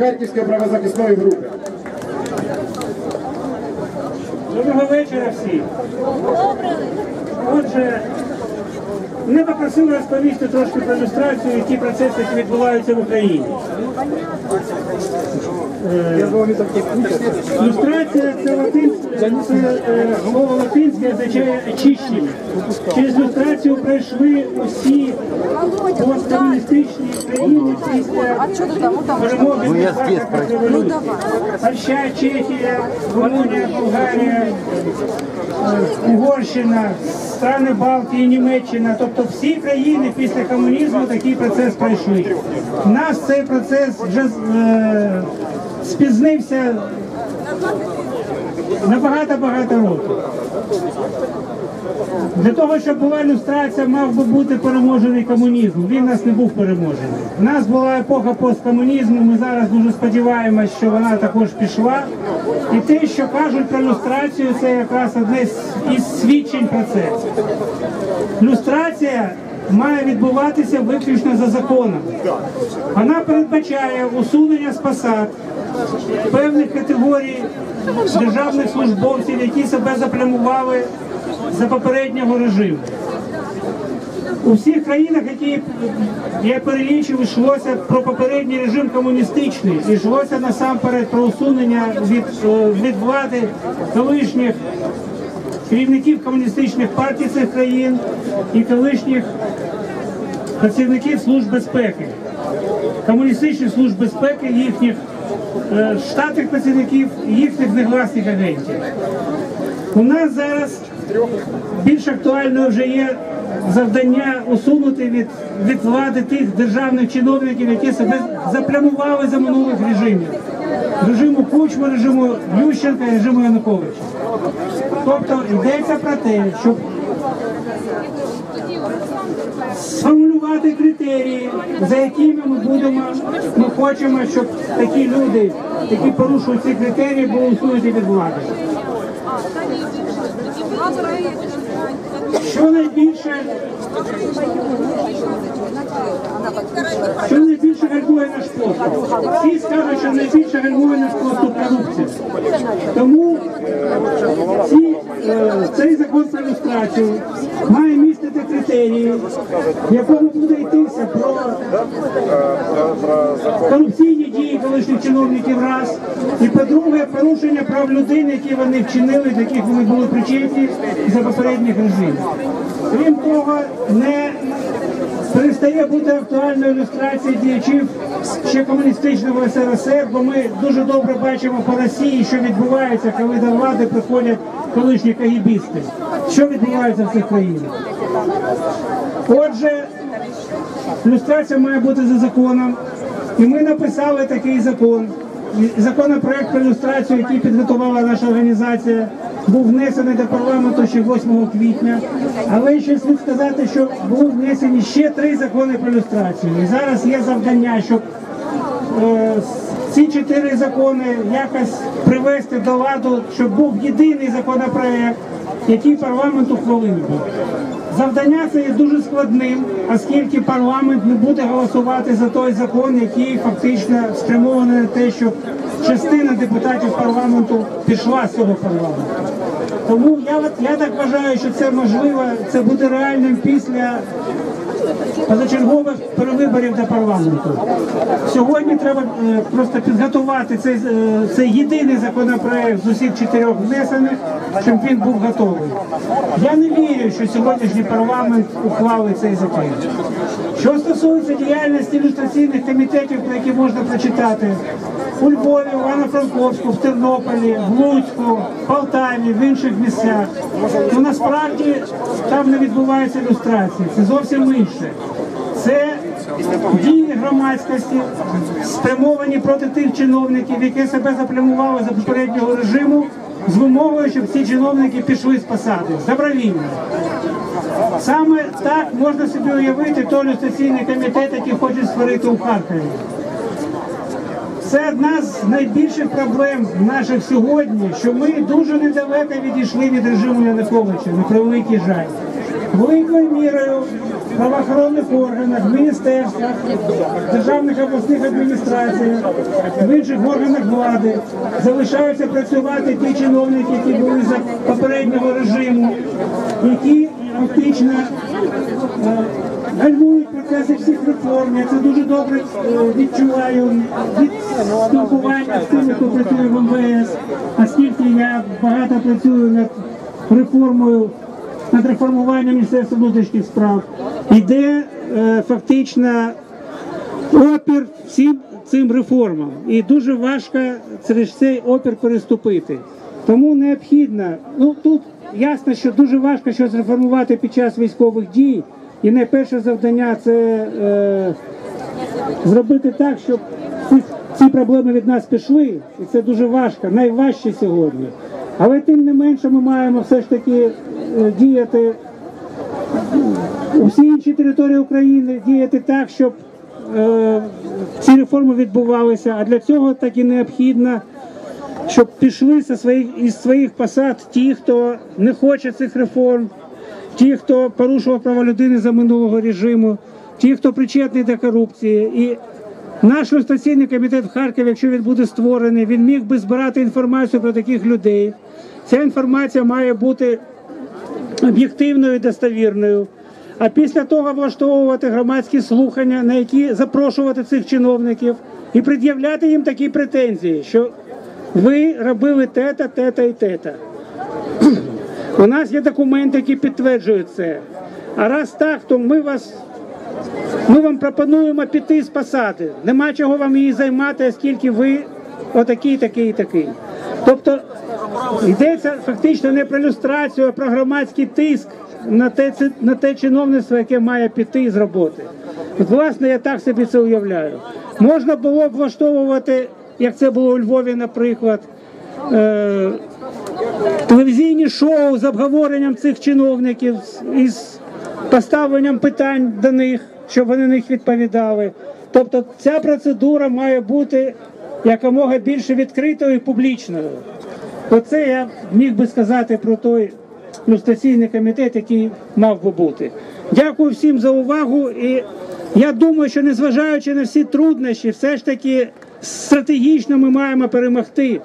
Харківської правозахисної групи. Доброго вечора всім. Отже, мене попросили розповісти трошки про ілюстрацію, які процеси які відбуваються в Україні. Е, Ілюстрація це е, слово латинське означає очищення. Через ілюстрацію пройшли усі посткомуністичні країни після перемоги Ну, революції. Польща, Чехія, Румунія, Болгарія, е, Угорщина, страни Балтії, Німеччина, тобто всі країни після комунізму такий процес пройшли. Нас цей процес вже е, спізнився на багато-багато років. Для того, щоб була ілюстрація, мав би бути переможений комунізм. Він нас не був переможений. У нас була епоха посткомунізму. Ми зараз дуже сподіваємось, що вона також пішла. І те, що кажуть про ілюстрацію, це якраз одне із свідчень про це. Люстрація має відбуватися виключно за законом. Вона передбачає усунення з посад певних категорій державних службовців, які себе заплямували за попереднього режиму. У всіх країнах, які я перелічив, йшлося про попередній режим комуністичний, і йшлося насамперед про усунення від, е, від влади колишніх керівників комуністичних партій цих країн і колишніх працівників служб безпеки, комуністичних служб безпеки, їхніх е, штатних працівників, і їхніх негласних агентів. У нас зараз більш актуальною вже є завдання усунути від, від влади тих державних чиновників, які себе заплямували за минулих режимів. Режиму Кучма, режиму Ющенка і режиму Януковича. Тобто йдеться про те, щоб сформулювати критерії, за якими ми будемо, ми хочемо, щоб такі люди, які порушують ці критерії, були усунуті від влади. Що найбільше, що найбільше гальмує наш поступ? Всі скажуть, що найбільше гальмує наш поступ корупція. Тому ці, е, цей закон про люстрацію має містити критерії, в якому буде йтися про корупційні дії колишніх чиновників раз, і по-друге, порушення прав людини, які вони вчинили, до яких вони були причетні за попередніх режимів. Крім того, не перестає бути актуальною ілюстрація діячів ще комуністичного СРСР, бо ми дуже добре бачимо по Росії, що відбувається, коли до влади приходять колишні кагібісти. Що відбувається в цих країнах? Отже, Люстрація має бути за законом. І ми написали такий закон. Законопроект про ілюстрацію, який підготувала наша організація, був внесений до парламенту ще 8 квітня. Але ще слід сказати, що були внесені ще три закони про ілюстрацію. І зараз є завдання, щоб е, ці чотири закони якось привести до ладу, щоб був єдиний законопроект, який парламент ухвалив. би. Завдання це є дуже складним, оскільки парламент не буде голосувати за той закон, який фактично спрямований на те, щоб частина депутатів парламенту пішла з цього парламенту. Тому я, я так вважаю, що це можливо, це буде реальним після позачергових перевиборів до парламенту. Сьогодні треба е, просто підготувати цей, е, цей єдиний законопроект з усіх чотирьох внесених, щоб він був готовий. Я не вірю, що сьогоднішній парламент ухвалить цей закон. Що стосується діяльності ілюстраційних комітетів, про які можна прочитати у Львові, Івано-Франковську, в Тернополі, в Луцьку, Полтаві, в інших місцях, ну насправді там не відбувається ілюстрація. Це зовсім інше. Це дії громадськості спрямовані проти тих чиновників, які себе заплямували за попереднього режиму, з вимогою, щоб ці чиновники пішли з посади добровільно. Саме так можна собі уявити той ілюстраційний комітет, який хочуть створити у Харкові. Це одна з найбільших проблем наших сьогодні, що ми дуже недалеко відійшли від режиму Януковича, на превеликий жаль. Великою мірою правоохоронних органах, міністерствах, державних обласних адміністраціях, в інших органах влади залишаються працювати ті чиновники, які були за попереднього режиму, які фактично е, гальмують процеси всіх реформ. Я це дуже добре е, відчуваю від спілкування з тими, хто працює в МВС, оскільки я багато працюю над реформою, над реформуванням Міністерства внутрішніх справ. Йде е, фактично опір всім цим реформам. І дуже важко через цей опір переступити. Тому необхідно, ну тут ясно, що дуже важко щось реформувати під час військових дій. І найперше завдання це е, зробити так, щоб ці, ці проблеми від нас пішли. І це дуже важко, найважче сьогодні. Але тим не менше ми маємо все ж таки е, діяти у всі інші території України діяти так, щоб е, ці реформи відбувалися. А для цього так і необхідно, щоб пішли зі своїх, із своїх посад ті, хто не хоче цих реформ, ті, хто порушував права людини за минулого режиму, ті, хто причетний до корупції. І наш люстраційний комітет в Харкові, якщо він буде створений, він міг би збирати інформацію про таких людей. Ця інформація має бути об'єктивною і достовірною. А після того влаштовувати громадські слухання, на які запрошувати цих чиновників і пред'являти їм такі претензії, що ви робили те-та, те-та і те-та. У нас є документи, які підтверджують це. А раз так, то ми вас ми вам пропонуємо піти з посади. Нема чого вам її займати, оскільки ви отакий, такий, такий. Тобто йдеться фактично не про люстрацію, а про громадський тиск на те, на те чиновництво, яке має піти з роботи. От, власне, я так собі це уявляю. Можна було б влаштовувати, як це було у Львові, наприклад. Е- телевізійні шоу з обговоренням цих чиновників із поставленням питань до них, щоб вони на них відповідали. Тобто ця процедура має бути якомога більше відкритою і публічною. Оце я міг би сказати про той люстраційний комітет, який мав би бути. Дякую всім за увагу. І я думаю, що незважаючи на всі труднощі, все ж таки стратегічно ми маємо перемогти.